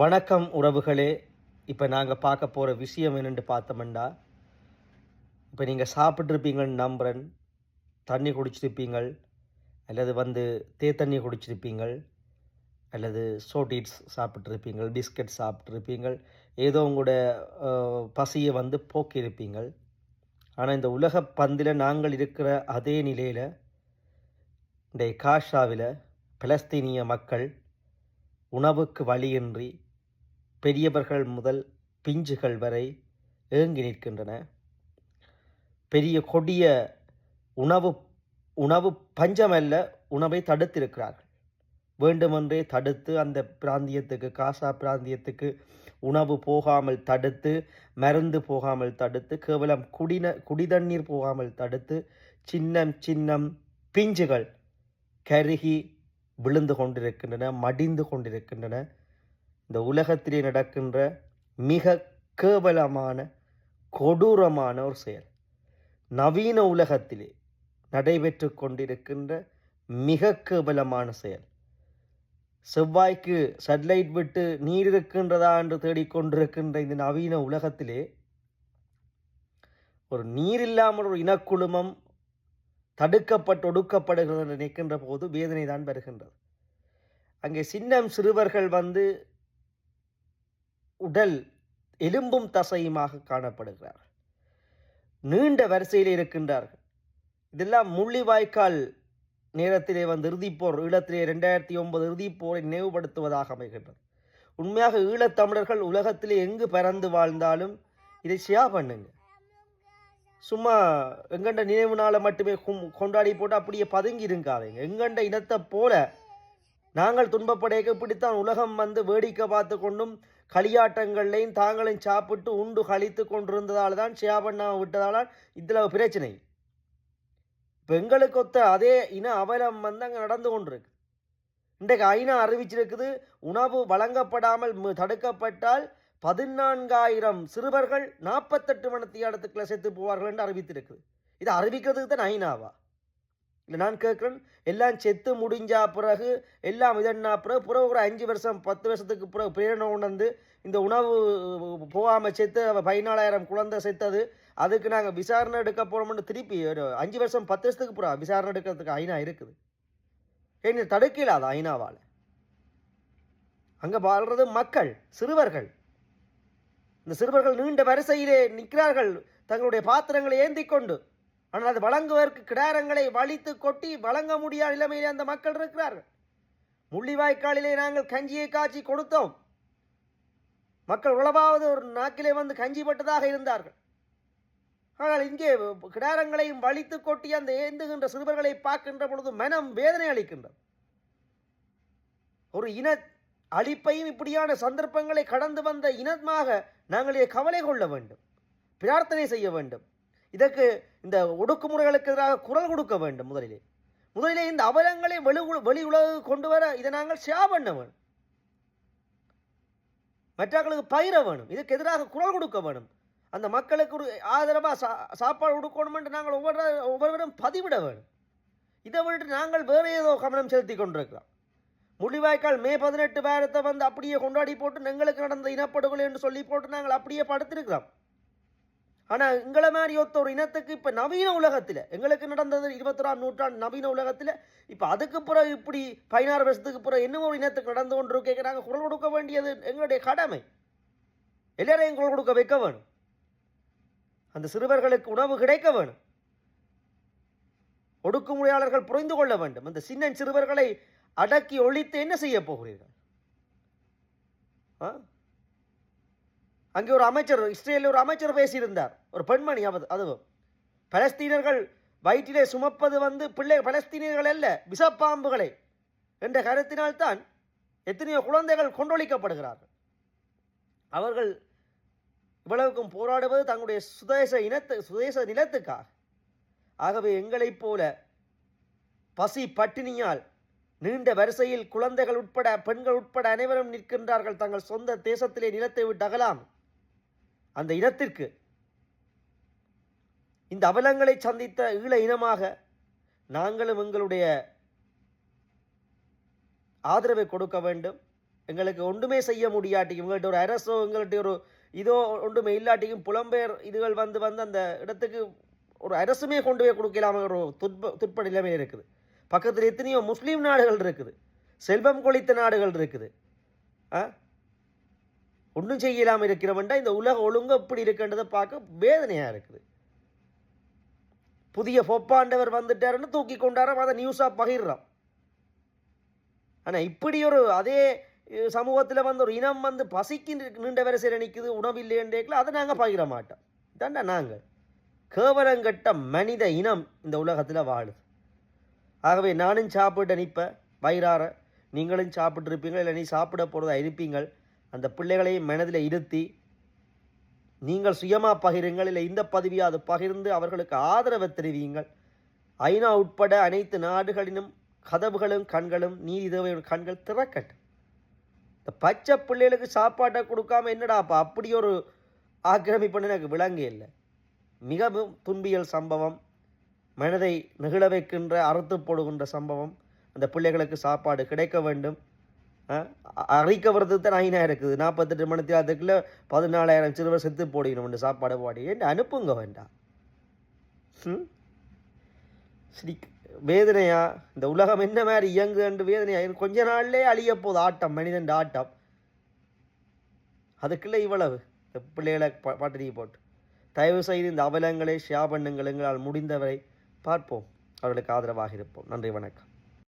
வணக்கம் உறவுகளே. இப்போ நாங்கள் பார்க்க போகிற விஷயம் என்னென்று பார்த்தோம்னா இப்போ நீங்கள் சாப்பிட்ருப்பீங்கன்னு நம்புகிறேன் தண்ணி குடிச்சிருப்பீங்கள். அல்லது வந்து தே தண்ணி குடிச்சிருப்பீங்கள். அல்லது சோட்டீட்ஸ் சாப்பிட்ருப்பீங்கள் பிஸ்கட் சாப்பிட்ருப்பீங்கள் ஏதோ உங்களோட பசியை வந்து போக்கியிருப்பீங்கள். ஆனால் இந்த உலக பந்தில் நாங்கள் இருக்கிற அதே நிலையில் இந்த காஷாவில் பலஸ்தீனிய மக்கள் உணவுக்கு வழியின்றி பெரியவர்கள் முதல் பிஞ்சுகள் வரை ஏங்கி நிற்கின்றன. பெரிய கொடிய உணவு உணவு பஞ்சமல்ல உணவை தடுத்திருக்கிறார்கள். வேண்டுமென்றே தடுத்து அந்த பிராந்தியத்துக்கு காசா பிராந்தியத்துக்கு உணவு போகாமல் தடுத்து மருந்து போகாமல் தடுத்து கேவலம் குடின குடிதண்ணீர் போகாமல் தடுத்து சின்னம் சின்னம் பிஞ்சுகள் கருகி விழுந்து கொண்டிருக்கின்றன மடிந்து கொண்டிருக்கின்றன. இந்த உலகத்திலே நடக்கின்ற மிக கேவலமான கொடூரமான ஒரு செயல். நவீன உலகத்திலே நடைபெற்று கொண்டிருக்கின்ற மிக கேவலமான செயல். செவ்வாய்க்கு சட்லைட் விட்டு நீர் இருக்கின்றதா என்று தேடிக்கொண்டிருக்கின்ற இந்த நவீன உலகத்திலே ஒரு நீர் இல்லாமல் ஒரு இனக்குழுமம் தடுக்கப்பட்டு ஒடுக்கப்படுகிறது என்று நிற்கின்ற போது வேதனை தான் வருகின்றது. அங்கே சின்னம் சிறுவர்கள் வந்து உடல் எலும்பும் தசையுமாக காணப்படுகிறார்கள். நீண்ட வரிசையில் இருக்கின்றார்கள். இதெல்லாம் முள்ளிவாய்க்கால் நேரத்திலே வந்து இறுதிப்போர் ஈழத்திலே ரெண்டாயிரத்தி ஒன்பது இறுதிப்போரை நினைவுபடுத்துவதாக அமைகின்றது. உண்மையாக ஈழத்தமிழர்கள் உலகத்திலே எங்கு பறந்து வாழ்ந்தாலும் இதை ஷியா பண்ணுங்க. சும்மா எங்கண்ட நினைவு நாளை மட்டுமே கும்- கொண்டாடி போட்டு அப்படியே பதுங்கி இருக்காதீங்க எங்கண்ட இனத்தை போல நாங்கள் துன்பப்படையக்க இப்படித்தான் உலகம் வந்து வேடிக்கை பார்த்து கொண்டும் களியாட்டங்கள்லையும் தாங்களையும் சாப்பிட்டு உண்டு கழித்து கொண்டிருந்ததால் தான் ஷியாபண்ணா விட்டதால் இதில் பிரச்சனை. இப்போ எங்களுக்கு ஒத்த அதே இன அவலம் வந்து அங்கே நடந்து கொண்டிருக்கு. இன்றைக்கு ஐநா அறிவிச்சிருக்குது உணவு வழங்கப்படாமல் தடுக்கப்பட்டால் பதினான்காயிரம் சிறுவர்கள் நாற்பத்தெட்டு மணத்தியாடத்துக்குள்ள செத்து போவார்கள் என்று அறிவித்திருக்குது. இதை அறிவிக்கிறதுக்கு தான் ஐநாவா. நான் கேட்குறேன் எல்லாம் செத்து முடிஞ்சா பிறகு எல்லாம் இதன்னா பிறகு பிறகு ஒரு அஞ்சு வருஷம் பத்து வருஷத்துக்கு பிறகு பிரேரணை உணர்ந்து இந்த உணவு போகாமல் செத்து பதினாலாயிரம் குழந்தை செத்தது அதுக்கு நாங்கள் விசாரணை எடுக்க போகிறோம்னு திருப்பி ஒரு அஞ்சு வருஷம் பத்து வருஷத்துக்கு பிறகு விசாரணை எடுக்கிறதுக்கு ஐநா இருக்குது. ஏன் தடுக்கல அது ஐநாவால்? அங்கே வாழ்றது மக்கள் சிறுவர்கள். இந்த சிறுவர்கள் நீண்ட வரிசையிலே நிற்கிறார்கள் தங்களுடைய பாத்திரங்களை ஏந்தி கொண்டு ஆனால் அது வழங்குவதற்கு கிடாரங்களை வலித்து கொட்டி வழங்க முடியாத நிலைமையிலே அந்த மக்கள் இருக்கிறார்கள். முள்ளிவாய்க்காலிலே நாங்கள் கஞ்சியை காய்ச்சி கொடுத்தோம். மக்கள் உளவாவது ஒரு நாக்கிலே வந்து கஞ்சி பட்டதாக இருந்தார்கள். ஆனால் இங்கே கிடாரங்களையும் வலித்து கொட்டி அந்த ஏந்துகின்ற சிறுவர்களை பார்க்கின்ற பொழுது மனம் வேதனை அளிக்கின்றது. ஒரு இன அழிப்பையும் இப்படியான சந்தர்ப்பங்களை கடந்து வந்த இனமாக நாங்கள் கவலை கொள்ள வேண்டும். பிரார்த்தனை செய்ய வேண்டும். இதற்கு இந்த ஒடுக்குமுறைகளுக்கு எதிராக குரல் கொடுக்க வேண்டும் முதலிலே. முதலிலே இந்த அவலங்களை வெளி வெளி உலகு கொண்டு வர இதை நாங்கள் ஷேர் பண்ண வேணும். மற்றவர்களுக்கு பயிர வேணும். இதுக்கு எதிராக குரல் கொடுக்க வேணும். அந்த மக்களுக்கு ஒரு ஆதரவாக சா சாப்பாடு கொடுக்கணும் என்று நாங்கள் ஒவ்வொரு ஒவ்வொருவரும் பதிவிட வேணும். இதை விட்டு நாங்கள் வேறு ஏதோ கவனம் செலுத்தி கொண்டிருக்கிறோம் முள்ளிவாய்க்கால் மே பதினெட்டு வாரத்தை வந்து அப்படியே கொண்டாடி போட்டு எங்களுக்கு நடந்த இனப்படுகொலை என்று சொல்லி போட்டு நாங்கள் அப்படியே படுத்திருக்கிறோம். ஆனால் எங்களை மாதிரி ஒத்த ஒரு இனத்துக்கு இப்போ நவீன உலகத்தில் எங்களுக்கு நடந்தது இருபத்தொராம் நூற்றாண்டு நவீன உலகத்தில் இப்போ அதுக்கு பிறகு இப்படி பதினாறு வருஷத்துக்கு பிறகு இன்னும் ஒரு இனத்துக்கு நடந்து கொண்டு இருக்க நாங்கள் குரல் கொடுக்க வேண்டியது எங்களுடைய கடமை. எல்லாரையும் குரல் கொடுக்க வைக்க வேணும். அந்த சிறுவர்களுக்கு உணவு கிடைக்க வேணும். ஒடுக்குமுறையாளர்கள் புரிந்து கொள்ள வேண்டும். அந்த சின்ன சிறுவர்களை அடக்கி ஒழித்து என்ன செய்ய போகிறீர்கள்? ஆ? அங்கே ஒரு அமைச்சர் இஸ்ரேலில் ஒரு அமைச்சர் பேசியிருந்தார். ஒரு பெண்மணி அவது அதுவும் பலஸ்தீனர்கள் வயிற்றிலே சுமப்பது வந்து பிள்ளை பலஸ்தீனியர்கள் அல்ல விஷப்பாம்புகளை என்ற கருத்தினால்தான் எத்தனையோ குழந்தைகள் கொண்டொழிக்கப்படுகிறார்கள் அவர்கள் இவ்வளவுக்கும் போராடுவது தங்களுடைய சுதேச இனத்து சுதேச நிலத்துக்காக. ஆகவே எங்களைப் போல பசி பட்டினியால் நீண்ட வரிசையில் குழந்தைகள் உட்பட பெண்கள் உட்பட அனைவரும் நிற்கின்றார்கள். தங்கள் சொந்த தேசத்திலே நிலத்தை விட்டு அகலாம் அந்த இனத்திற்கு. இந்த அவலங்களை சந்தித்த ஈழ இனமாக நாங்களும் எங்களுடைய ஆதரவை கொடுக்க வேண்டும். எங்களுக்கு ஒன்றுமே செய்ய முடியாட்டியும் எங்கள்கிட்ட ஒரு அரசோ எங்கள்கிட்ட ஒரு இதோ ஒன்றுமே இல்லாட்டிக்கும் புலம்பெயர் இதுகள் வந்து வந்து அந்த இடத்துக்கு ஒரு அரசுமே கொண்டு போய் கொடுக்கலாம ஒரு துட்ப துற்ப நிலைமை இருக்குது. பக்கத்தில் எத்தனையோ முஸ்லீம் நாடுகள் இருக்குது. செல்வம் கொளித்த நாடுகள் இருக்குது. ஆ? ஒன்றும் செய்யலாமல் இருக்கிறவன்டா இந்த உலக ஒழுங்கு எப்படி இருக்குன்றதை பார்க்க வேதனையாக இருக்குது. புதிய பொப்பாண்டவர் வந்துட்டாருன்னு தூக்கி கொண்டாரோம் அதை நியூஸாக பகிர்றான் ஆனால் இப்படி ஒரு அதே சமூகத்தில் வந்து ஒரு இனம் வந்து பசிக்கு நீண்ட வரிசையில் நிற்குது இல்லைன்றேக்கல அதை நாங்கள் பகிர மாட்டோம். தாண்டா நாங்கள். கேவலங்கட்ட மனித இனம் இந்த உலகத்தில் வாழுது. ஆகவே நானும் சாப்பிட்டு நிற்பேன் வயிறார. நீங்களும் சாப்பிட்டு இல்லை நீ சாப்பிட போகிறதா இருப்பீங்கள்? அந்த பிள்ளைகளையும் மனதில் இருத்தி நீங்கள் சுயமாக பகிருங்கள். இல்லை இந்த பதிவியாவது பகிர்ந்து அவர்களுக்கு ஆதரவை தெரிவியுங்கள். ஐநா உட்பட அனைத்து நாடுகளிலும் கதவுகளும் கண்களும் நீதி தேவையோட கண்கள் திறக்கட்டும். இந்த பச்சை பிள்ளைகளுக்கு சாப்பாட்டை கொடுக்காம என்னடாப்பா அப்படி ஒரு ஆக்கிரமிப்புன்னு எனக்கு விளங்கே இல்லை. மிகவும் துன்பியல் சம்பவம். மனதை நெகிழ வைக்கின்ற அறுத்து போடுகின்ற சம்பவம். அந்த பிள்ளைகளுக்கு சாப்பாடு கிடைக்க வேண்டும். அரைக்க அ- வரதுக்கு தான் ஐநா இருக்குது. நாற்பத்தெட்டு மணி நேரத்துக்குள்ள பதினாலாயிரம் சிறுவர் செத்து போடிக்கணும் சாப்பாடு பாடி. அனுப்புங்க வேண்டாம். ம்? சரி வேதனையா? இந்த உலகம் என்ன மாதிரி இயங்குது வேதனையா? கொஞ்ச நாள்லேயே அழிய போகுது. ஆட்டம் மனிதன் ஆட்டம். அதுக்குள்ளே இவ்வளவு. இந்த பிள்ளைகளை ப- பட்டினி போட்டு. தயவு செய்து இந்த அவலங்களை ஷியா எங்களால் முடிந்தவரை பார்ப்போம். அவர்களுக்கு ஆதரவாக இருப்போம். நன்றி வணக்கம்.